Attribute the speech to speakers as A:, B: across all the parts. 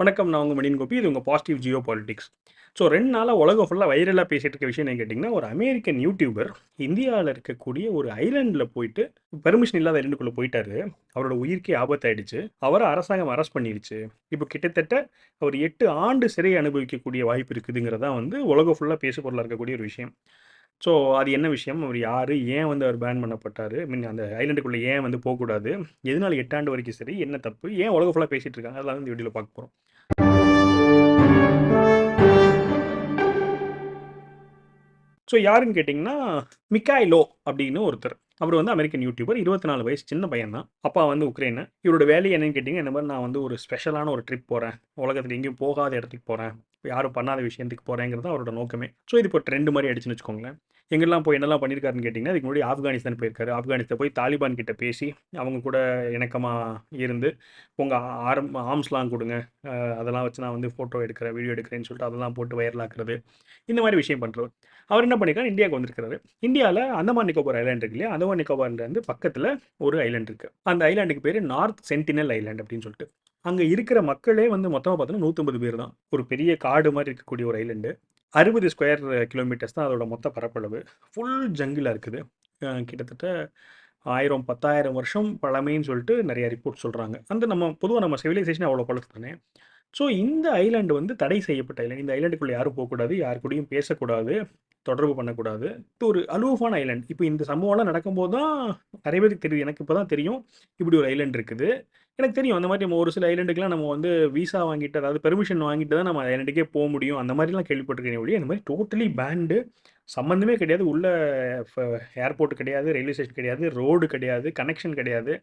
A: வணக்கம் நான் உங்கள் மணியன் கோபி. இது உங்கள் பாசிட்டிவ் ஜியோ பாலிட்டிக்ஸ் ஸோ ரெண்டு நாளாக உலகம் ஃபுல்லாக வைரலாக பேசிகிட்டு இருக்க விஷயம் என்ன கேட்டிங்கன்னா ஒரு அமெரிக்கன் யூடியூபர் இந்தியாவில் இருக்கக்கூடிய ஒரு ஐலாண்டில் போயிட்டு பெர்மிஷன் இல்லாத ஐலண்டுக்குள்ளே போயிட்டாரு. அவரோட உயிர்க்கே ஆபத்தாயிடுச்சு. அவரை அரசாங்கம் அரெஸ்ட் பண்ணிடுச்சு இப்போ கிட்டத்தட்ட அவர் எட்டு ஆண்டு சிறை அனுபவிக்கக்கூடிய வாய்ப்பு இருக்குதுங்கிறதான் வந்து உலகம் ஃபுல்லாக பேசு பொருளாக இருக்கக்கூடிய ஒரு விஷயம். ஸோ அது என்ன விஷயம்? அவர் யார்? ஏன் வந்து அவர் பேன் பண்ணப்பட்டார்? மீன் அந்த ஐலண்டுக்குள்ளே ஏன் வந்து போகக்கூடாது? எதனால எட்டாண்டு வரைக்கும் சரி என்ன தப்பு? ஏன் உலக ஃபுல்லாக பேசிகிட்டு இருக்காங்க? அதெல்லாம் இந்த வீடியோவில் பார்க்க போகிறோம் ஸோ யாருன்னு கேட்டிங்கன்னா மிக்காய்லோ அப்படின்னு ஒருத்தர். அவர் வந்து அமெரிக்கன் யூடியூபர் இருபத்தி நாலு வயசு சின்ன பையன் தான் அப்பா வந்து உக்ரைனு. இவரோட வேலை என்னன்னு கேட்டிங்கன்னா இந்த மாதிரி நான் வந்து ஒரு ஸ்பெஷலான ஒரு ட்ரிப் போகிறேன் உலகத்தில் எங்கேயும் போகாத இடத்துக்கு போகிறேன் யாரும் பண்ணாத விஷயத்துக்கு போகிறேங்கிறது அவரோட நோக்கமே. ஸோ இது இப்போ ட்ரெண்டு மாதிரி அடிச்சுன்னு வச்சுக்கோங்களேன். எங்கெல்லாம் போய் என்னெல்லாம் பண்ணியிருக்காருன்னு கேட்டிங்கன்னா இதுக்கு முன்னாடி ஆப்கானிஸ்தான் போயிருக்காரு. ஆப்கானிஸ்தான் போய் தாலிபான் கிட்ட பேசி அவங்க கூட இணக்கமாக இருந்து உங்கள் ஆரம் ஆர்ம்ஸ்லாம் கொடுங்க. அதெல்லாம் வச்சு நான் வந்து ஃபோட்டோ எடுக்கிறேன் வீடியோ எடுக்கிறேன்னு சொல்லிட்டு அதெல்லாம் போட்டு வைரலாக்குறது இந்த மாதிரி விஷயம் பண்ணுறவர் அவர் என்ன பண்ணியிருக்காரு இந்தியாவுக்கு வந்திருக்காரு இந்தியாவில் அந்தமான் நிக்கோபார் ஐலாண்ட் இருக்கு இல்லையா அந்தமான் நிக்கோபார்லேருந்து பக்கத்தில் ஒரு ஐலாண்ட் இருக்குது அந்த ஐலாண்டுக்கு பேர் நார்த் சென்டினல் ஐலாண்ட் அப்படின்னு சொல்லிட்டு. அங்கே இருக்கிற மக்களே வந்து மொத்தமாக பார்த்தோன்னா நூற்றம்பது பேர் தான். ஒரு பெரிய காடு மாதிரி இருக்கக்கூடிய ஒரு ஐலண்டு. அறுபது ஸ்கொயர் கிலோமீட்டர்ஸ் தான் அதோட மொத்த பரப்பளவு. ஃபுல் ஜங்கிலாக இருக்குது. கிட்டத்தட்ட ஆயிரம் பத்தாயிரம் வருஷம் பழமைன்னு சொல்லிட்டு நிறைய ரிப்போர்ட் சொல்கிறாங்க அந்த நம்ம பொதுவாக நம்ம சிவிலைசேஷன் அவ்வளோ பழசு தானே? ஸோ இந்த ஐலாண்டு வந்து தடை செய்யப்பட்ட ஐலாண்ட். இந்த ஐலாண்டுக்குள்ளே யாரும் போகக்கூடாது யார் கூடயும் பேசக்கூடாது தொடர்பு பண்ணக்கூடாது. இது ஒரு அலூஃபான ஐலாண்ட். இப்போ இந்த சம்பவம்லாம் நடக்கும்போது தான் நிறைய பேருக்கு தெரியுது எனக்கு இப்போ தான் தெரியும். இப்படி ஒரு ஐலாண்ட் இருக்குது. எனக்கு தெரியும். அந்த மாதிரி நம்ம ஒரு சில ஐலண்டுக்குலாம் நம்ம வந்து விசா வாங்கிட்டு அதாவது பெர்மிஷன் வாங்கிட்டு தான் நம்ம ஐலண்டுக்கே போக முடியும். அந்த மாதிரிலாம் கேள்விப்பட்டிருக்கேன் ஒழிய இந்த மாதிரி டோட்டலி பேண்டு சம்மந்தமே கிடையாது. உள்ள ஏர்போர்ட் கிடையாது ரயில்வே ஸ்டேஷன் கிடையாது ரோடு கிடையாது கனெக்ஷன் கிடையாது.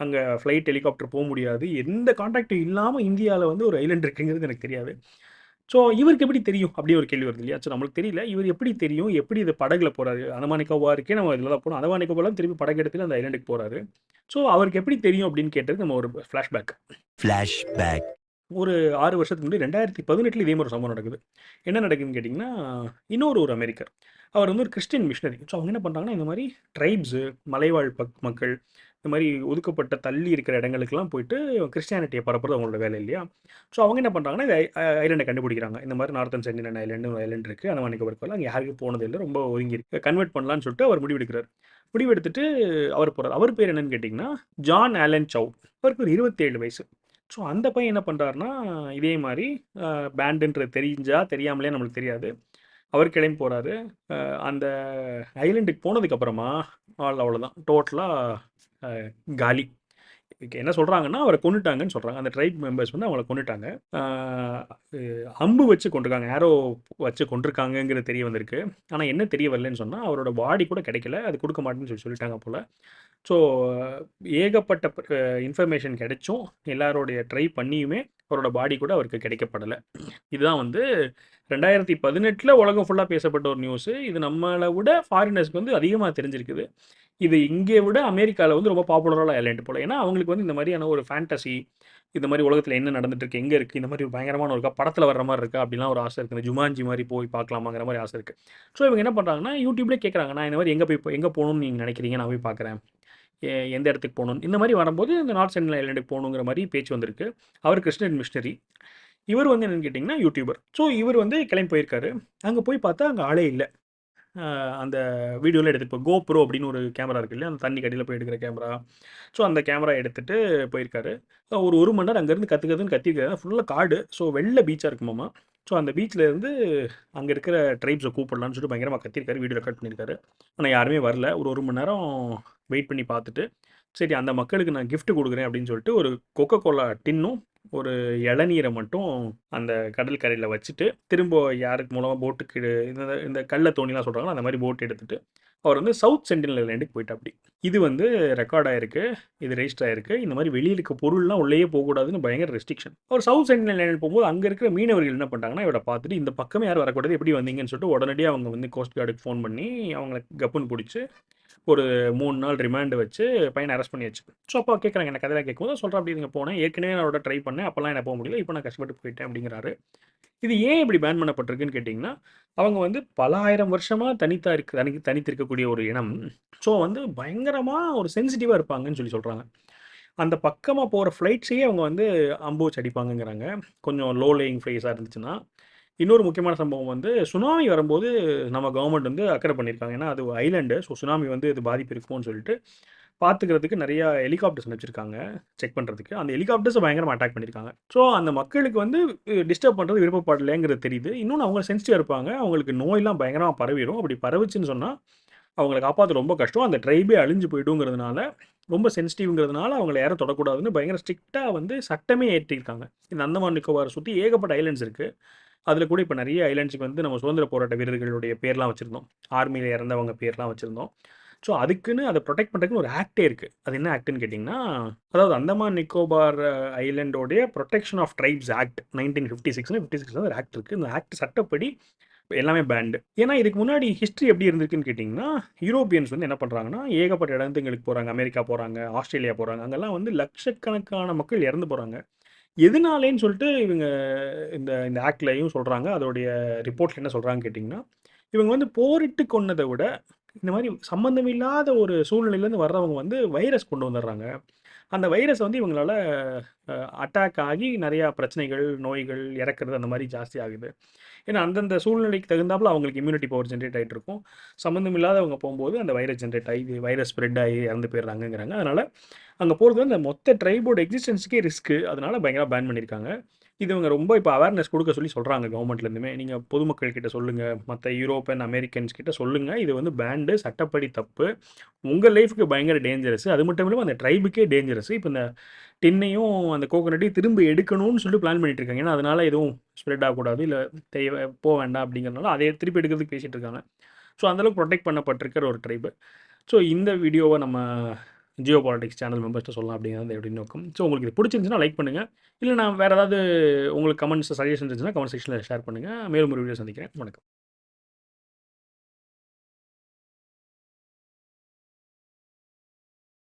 A: அங்கே ஃப்ளைட் ஹெலிகாப்டர் போக முடியாது. எந்த கான்டாக்டும் இல்லாமல் இந்தியாவில் வந்து ஒரு ஐலண்ட் இருக்குங்கிறது எனக்கு தெரியாது. ஸோ இவருக்கு எப்படி தெரியும்? அப்படி ஒரு கேள்வி வருது இல்லையா? ஸோ நம்மளுக்கு தெரியல. இவர் எப்படி தெரியும்? எப்படி இது படகுல போகிறாரு அந்தமானிக்கோவாருக்கே நம்ம இதில் தான் போகணும் அந்தமானிக்கோவாலாம் திருப்பி படகு எடுத்துட்டு அந்த ஐலாண்டுக்கு போகிறாரு ஸோ அவருக்கு எப்படி தெரியும் அப்படின்னு கேட்டது நம்ம ஒரு ஃப்ளாஷ்பேக்
B: Flashback.
A: ஒரு ஆறு வருஷத்துக்கு முன்னாடி ரெண்டாயிரத்தி பதினெட்டில் இதே மாதிரி ஒரு சம்பவம் நடக்குது. என்ன நடக்குதுன்னு கேட்டிங்கன்னா இன்னொரு ஒரு அமெரிக்கர். அவர் வந்து ஒரு கிறிஸ்டின் மிஷினரி ஸோ அவங்க என்ன பண்ணுறாங்கன்னா இந்த மாதிரி ட்ரைப்ஸு மலைவாழ் பக் மக்கள் இந்த மாதிரி ஒதுக்கப்பட்ட தள்ளி இருக்கிற இடங்களுக்கெல்லாம் போயிட்டு கிறிஸ்டியானிட்டியை பரப்புறது அவங்களோட வேலை இல்லையா? ஸோ அவங்க என்ன பண்ணுறாங்கன்னா இந்த ஐலண்டை கண்டுபிடிக்கிறாங்க. இந்த மாதிரி நார்த்தன் சென்டினன் ஐலண்டு ஐலண்ட் இருக்குது அந்த மாதிரி இருக்கல அங்கே யாருக்கும் போனது இல்லை. ரொம்ப ஒதுங்கி இருக்கு. கன்வெர்ட் பண்ணலான்னு சொல்லிட்டு அவர் முடிவெடுக்கிறார். முடிவெடுத்துட்டு அவர் போகிறார் அவர் பேர் என்னன்னு கேட்டிங்கன்னா ஜான் ஆலன் சவு அவருக்கு ஒரு இருபத்தேழு வயசு. ஸோ அந்த பையன் என்ன பண்ணுறாருனா இதே மாதிரி பேண்டுன்றது தெரிஞ்சால் தெரியாமலே நம்மளுக்கு தெரியாது. அவர் கிளம்பி போகிறாரு அந்த ஐலண்டுக்கு போனதுக்கப்புறமா ஆள் அவ்வளோதான். டோட்டலாக காலி. என்ன சொல்கிறாங்கன்னா அவரை கொண்டுட்டாங்கன்னு சொல்கிறாங்க அந்த ட்ரைப் மெம்பர்ஸ் வந்து அவங்கள கொண்டுட்டாங்க அம்பு வச்சு கொண்டிருக்காங்க ஏரோ வச்சு கொண்டிருக்காங்கங்கிறது தெரிய வந்திருக்கு. ஆனால் என்ன தெரிய வரலன்னு சொன்னால் அவரோட பாடி கூட கிடைக்கல. அது கொடுக்க மாட்டேன்னு சொல்லி சொல்லிட்டாங்க போல். ஸோ ஏகப்பட்ட இன்ஃபர்மேஷன் கிடைச்சும் எல்லாரோடைய ட்ரை பண்ணியுமே அவரோட பாடி கூட அவருக்கு கிடைக்கப்படலை. இதுதான் வந்து ரெண்டாயிரத்தி பதினெட்டில் உலகம் ஃபுல்லாக பேசப்பட்ட ஒரு நியூஸு இது நம்மளை விட ஃபாரினர்ஸ்க்கு வந்து அதிகமாக தெரிஞ்சிருக்குது. இது இங்கே விட அமெரிக்காவில் வந்து ரொம்ப பாப்புலராக ஐலாண்டு போல். ஏன்னா அவங்களுக்கு வந்து இந்த மாதிரியான ஒரு ஃபேண்டசி இந்த மாதிரி உலகத்தில் என்ன நடந்துட்டு இருக்கு எங்கே இருக்குது இந்த மாதிரி ஒரு பயங்கரமான இருக்கா படத்தில் வர்ற மாதிரி இருக்கா அப்படிலாம் ஒரு ஆசை இருக்குது இந்த ஜுமான்ஜி மாதிரி போய் பார்க்கலாமாங்கிற மாதிரி ஆசை இருக்குது ஸோ இவங்க என்ன பண்ணுறாங்கன்னா யூடியூப்லேயே கேட்குறாங்க நான் இந்த மாதிரி எங்கே போய் எங்கே போகணும்னு நீங்கள் நினைக்கிறீங்க? நான் போய் பார்க்குறேன். எந்த இடத்துக்கு போகணும்? இந்த மாதிரி வரும்போது இந்த நார்த் சென்ட்ரல் ஐலாண்டுக்கு போகணுங்கிற மாதிரி பேச்சு வந்திருக்கு. அவர் கிருஷ்ணன் மிஷினரி. இவர் வந்து என்னென்னு கேட்டிங்கன்னா யூடியூபர் ஸோ இவர் வந்து கிளம்பி போயிருக்காரு. அங்கே போய் பார்த்தா அங்கே ஆளே இல்லை. அந்த வீடியோவில் எடுத்துட்டு இப்போ கோப்ரோ அப்படின்னு ஒரு கேமரா இருக்கு இல்லையா? அந்த தண்ணி கடியில் போய் எடுக்கிற கேமரா. ஸோ அந்த கேமரா எடுத்துட்டு போயிருக்காரு. ஒரு ஒரு மணி நேரம் அங்கேருந்து கற்றுக்கிறதுன்னு கத்திருக்காரு ஃபுல்லாக காடு. ஸோ வெள்ளை பீச்சாக இருக்குமாமா ஸோ அந்த பீச்சில் இருந்து அங்கே இருக்கிற ட்ரைப்ஸை கூப்பிடலான்னு சொல்லிட்டு பயங்கரமாக கத்திருக்காரு. வீடியோ ரெக்கார்ட் பண்ணியிருக்காரு ஆனால் யாருமே வரல. ஒரு ஒரு மணி நேரம் வெயிட் பண்ணி பார்த்துட்டு சரி அந்த மக்களுக்கு நான் கிஃப்ட் கொடுக்குறேன் அப்படின்னு சொல்லிட்டு ஒரு கொக்கோ கோலா டின்னும் ஒரு இளநீரை மட்டும் அந்த கடல் கரையில் வச்சுட்டு திரும்ப யாருக்கு மூலமாக போட்டுக்கு இந்த இந்த கல்லை தோணிலாம் சொல்கிறாங்களோ அந்த மாதிரி போட் எடுத்துகிட்டு அவர் வந்து சவுத் சென்டினல் ஐலாண்டுக்கு போயிட்டு அப்படி இது வந்து ரெக்கார்ட் ஆயிருக்கு இது ரெஜிஸ்டர் ஆயிருக்கு. இந்த மாதிரி வெளியில் இருக்க பொருள்லாம் உள்ளேயே போகக்கூடாதுன்னு பயங்கர ரெஸ்ட்ரிக்ஷன் அவர் சவுத் சென்டினல் ஐலாண்ட் போகும்போது அங்கே இருக்கிற மீனவர்கள் என்ன பண்ணுறாங்கன்னா இவரை பார்த்துட்டு இந்த பக்கமே யாரும் வரக்கூடாது எப்படி வந்தீங்கன்னு சொல்லிட்டு உடனடியாக அவங்க வந்து கோஸ்ட் கார்டுக்கு ஃபோன் பண்ணி அவங்கள கப்புன்னு பிடிச்சி ஒரு மூணு நாள் ரிமாண்ட் வச்சு பையனை அரெஸ்ட் பண்ணியாச்சு ஸோ அப்போ கேட்குறாங்க என்ன கதையில் கேட்கும்போது? சொல்கிறேன் அப்படி நீங்கள் போனேன். ஏற்கனவே நான் அவரோட ட்ரை பண்ணேன். அப்போல்லாம் என்ன போக முடியல. இப்போ நான் கஷ்டப்பட்டு போயிட்டேன் அப்படிங்கிறாரு. இது ஏன் இப்படி பேன் பண்ணப்பட்டிருக்குன்னு கேட்டிங்கன்னா அவங்க வந்து பல ஆயிரம் வருஷமாக தனித்தா இருக்கு தனி தனித்திருக்கக்கூடிய ஒரு இனம். ஸோ வந்து பயங்கரமாக ஒரு சென்சிட்டிவாக இருப்பாங்கன்னு சொல்லி சொல்கிறாங்க அந்த பக்கமாக போகிற ஃப்ளைட்ஸையே அவங்க வந்து அம்பு வச்சு அடிப்பாங்கங்கிறாங்க. கொஞ்சம் லோ லேயிங் ஃப்ளைஸாக இருந்துச்சுன்னா. இன்னொரு முக்கியமான சம்பவம் வந்து சுனாமி வரும்போது நம்ம கவர்மெண்ட் வந்து அக்கறை பண்ணியிருக்காங்க. ஏன்னா அது ஐலண்டு ஸோ சுனாமி வந்து இது பாதிப்பு இருக்கும்னு சொல்லிட்டு பார்த்துக்கிறதுக்கு நிறையா ஹெலிகாப்டர்ஸ் வச்சுருக்காங்க செக் பண்ணுறதுக்கு அந்த ஹெலிகாப்டர்ஸை பயங்கரமாக அட்டாக் பண்ணியிருக்காங்க. ஸோ அந்த மக்களுக்கு வந்து டிஸ்டர்ப் பண்ணுறது விருப்பப்படலைங்கிறது தெரியுது. இன்னொன்று அவங்க சென்சிட்டிவ் இருப்பாங்க. அவங்களுக்கு நோயெல்லாம் பயங்கரமாக பரவிடும். அப்படி பரவுச்சுன்னு சொன்னால் அவங்கள காப்பாற்ற ரொம்ப கஷ்டம். அந்த ட்ரைபே அழிஞ்சு போயிடுங்கிறதுனால ரொம்ப சென்சிட்டிவ்ங்கிறதுனால அவங்கள யாரும் தொடக்கூடாதுன்னு பயங்கர ஸ்ட்ரிக்டாக வந்து சட்டமே ஏற்றிருக்காங்க. இந்த அந்தமான் நிக்கோபாரை சுற்றி ஏகப்பட்ட ஐலண்ட்ஸ் இருக்குது அதில் கூட இப்போ நிறைய ஐலாண்ட்ஸுக்கு வந்து நம்ம சுதந்திர போராட்ட வீரர்களுடைய பேர்லாம் வச்சுருந்தோம். ஆர்மியில் இறந்தவங்க பேர்லாம் வச்சுருந்தோம். ஸோ அதுக்குன்னு அதை ப்ரொடெக்ட் பண்ணுறதுக்குன்னு ஒரு ஆக்டே இருக்குது அது என்ன ஆக்ட்னு கேட்டிங்கன்னா அதாவது Andaman Nicobar ஐலண்டோடைய protection of tribes act nineteen fifty சிக்ஸ்னு ஃபிஃப்டி சிக்ஸ் ஒரு ஆக்ட் இருக்குது இந்த ஆக்ட் சட்டப்படி எல்லாமே பேண்டு ஏன்னா இதுக்கு முன்னாடி ஹிஸ்ட்ரி எப்படி இருந்திருக்குன்னு கேட்டிங்கன்னா யூரோப்பியன்ஸ் வந்து என்ன பண்ணுறாங்கன்னா ஏகப்பட்ட இடத்துங்களுக்கு போகிறாங்க அமெரிக்கா போகிறாங்க ஆஸ்திரேலியா போகிறாங்க அங்கெல்லாம் வந்து லட்சக்கணக்கான மக்கள் இறந்து போகிறாங்க எதனாலேன்னு சொல்லிட்டு இவங்க இந்த இந்த ஆக்ட்லையும் சொல்கிறாங்க அதோடைய ரிப்போர்ட்டில் என்ன சொல்கிறாங்கன்னு கேட்டிங்கன்னா இவங்க வந்து போரிட்டு கொன்னதை விட இந்த மாதிரி சம்மந்தம் இல்லாத ஒரு சூழ்நிலையிலேருந்து வர்றவங்க வந்து வைரஸ் கொண்டு வந்துடுறாங்க. அந்த வைரஸ் வந்து இவங்களால அட்டாக் ஆகி நிறையா பிரச்சனைகள் நோய்கள் இறக்குறது அந்த மாதிரி ஜாஸ்தி ஆகுது. ஏன்னா அந்தந்த சூழ்நிலைக்கு தகுந்தாப்புல அவங்களுக்கு இம்யூனிட்டி பவர் ஜென்ரேட் ஆகிட்டு இருக்கும். சம்மந்தம் இல்லாதவங்க போகும்போது அந்த வைரஸ் ஜென்ரேட் ஆகி வைரஸ் ஸ்ப்ரெட் ஆகி இறந்து போயிடுறாங்கங்கிறாங்க. அதனால் அங்கே போகிறது வந்து அந்த மொத்த ட்ரைபோட எக்ஸிஸ்டன்ஸுக்கே ரிஸ்க்கு அதனால் பயங்கரமாக பேன் பண்ணியிருக்காங்க. இது இவங்க ரொம்ப இப்போ அவேர்னஸ் கொடுக்க சொல்லி சொல்கிறாங்க கவர்மெண்ட்லேருந்துமே நீங்கள் பொதுமக்கள் கிட்ட சொல்லுங்கள் மற்ற யூரோப்பியன் அமெரிக்கன்ஸ் கிட்ட சொல்லுங்கள் இது வந்து பேண்டு சட்டப்படி தப்பு. உங்கள் லைஃபுக்கு பயங்கர டேஞ்சரஸ் அது மட்டும் இல்லாமல் அந்த ட்ரைபுக்கே டேஞ்சரஸ் இப்போ இந்த டின்னையும் அந்த கோகோனட்டையும் திரும்ப எடுக்கணும்னு சொல்லிட்டு பிளான் பண்ணிட்டு இருக்காங்க. ஏன்னா அதனால் எதுவும் ஸ்ப்ரெட் ஆகக்கூடாது. இல்லை தேவை போக வேண்டாம் அப்படிங்கிறனால அதே திருப்பி எடுக்கிறதுக்கு பேசிகிட்டு இருக்காங்க. ஸோ அந்தளவுக்கு ப்ரொடெக்ட் பண்ணப்பட்டிருக்கிற ஒரு ட்ரைபு ஸோ இந்த வீடியோவை நம்ம ஜியோ பாலிட்டிக்ஸ் சேனல் மெம்பர்ஸ்ட்டு சொல்லலாம் அப்படிங்கிறது எப்படி நோக்கம். ஸோ உங்களுக்கு இது பிடிச்சிருந்துச்சுன்னா லைக் பண்ணுங்கள் இல்லை நான் வேறு ஏதாவது உங்களுக்கு கமெண்ட்ஸ் சஜஷன் இருந்துச்சுன்னா கமெண்ட் செக்ஷனில் ஷேர் பண்ணுங்கள் மேலும் ஒரு வீடியோ சந்திக்கிறேன். வணக்கம்.